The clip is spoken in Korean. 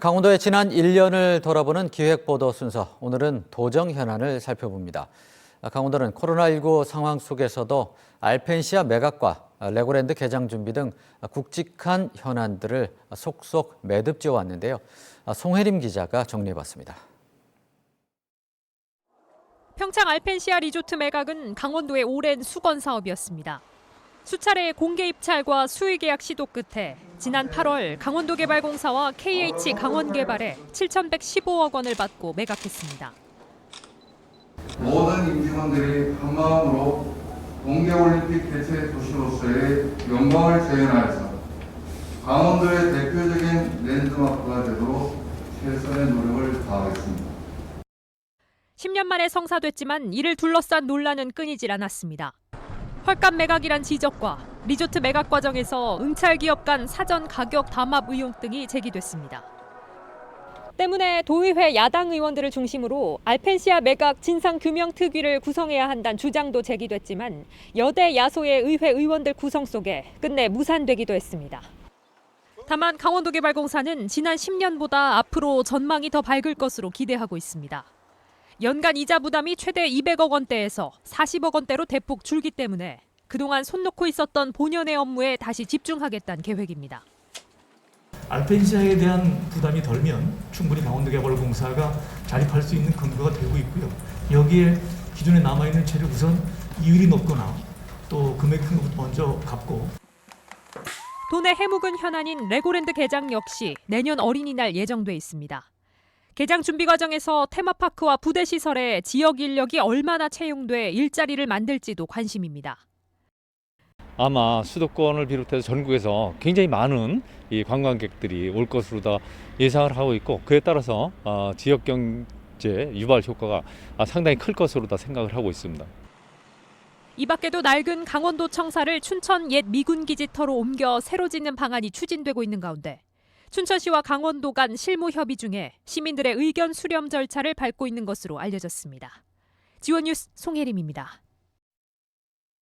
강원도의 지난 1년을 돌아보는 기획보도 순서. 오늘은 도정 현안을 살펴봅니다. 강원도는 코로나19 상황 속에서도 알펜시아 매각과 레고랜드 개장 준비 등 굵직한 현안들을 속속 매듭지어 왔는데요. 송혜림 기자가 정리해봤습니다. 평창 알펜시아 리조트 매각은 강원도의 오랜 수건 사업이었습니다. 수차례의 공개 입찰과 수의 계약 시도 끝에 지난 8월 강원도개발공사와 KH 강원개발에 7,115억 원을 받고 매각했습니다. 모든 임직원들이 한 마음으로 동계올림픽 개최 도시로서의 영광을 재현하여서 강원도의 대표적인 랜드마크가 되도록 최선의 노력을 다하겠습니다. 10년 만에 성사됐지만 이를 둘러싼 논란은 끊이질 않았습니다. 헐값 매각이란 지적과 리조트 매각 과정에서 응찰 기업 간 사전 가격 담합 의혹 등이 제기됐습니다. 때문에 도의회 야당 의원들을 중심으로 알펜시아 매각 진상 규명 특위를 구성해야 한다는 주장도 제기됐지만 여대 야소의 의회 의원들 구성 속에 끝내 무산되기도 했습니다. 다만 강원도개발공사는 지난 10년보다 앞으로 전망이 더 밝을 것으로 기대하고 있습니다. 연간 이자 부담이 최대 200억 원대에서 40억 원대로 대폭 줄기 때문에 그동안 손 놓고 있었던 본연의 업무에 다시 집중하겠다는 계획입니다. 알펜시아에 대한 부담이 덜면 충분히 강원도개발공사가 자립할 수 있는 근거가 되고 있고요. 여기에 기존에 남아있는 체력 우선 이율이 높거나 또 금액이 큰 것부터 먼저 갚고 도내 해묵은 현안인 레고랜드 개장 역시 내년 어린이날 예정돼 있습니다. 개장 준비 과정에서 테마파크와 부대 시설에 지역 인력이 얼마나 채용돼 일자리를 만들지도 관심입니다. 아마 수도권을 비롯해서 전국에서 굉장히 많은 이 관광객들이 올 것으로 다 예상을 하고 있고 그에 따라서 어, 지역 경제 유발 효과가 아, 상당히 클 것으로 다 생각을 하고 있습니다. 이 밖에도 낡은 강원도 청사를 춘천 옛 미군 기지터로 옮겨 새로 짓는 방안이 추진되고 있는 가운데 춘천시와 강원도 간 실무 협의 중에 시민들의 의견 수렴 절차를 밟고 있는 것으로 알려졌습니다. 지원 뉴스 송혜림입니다.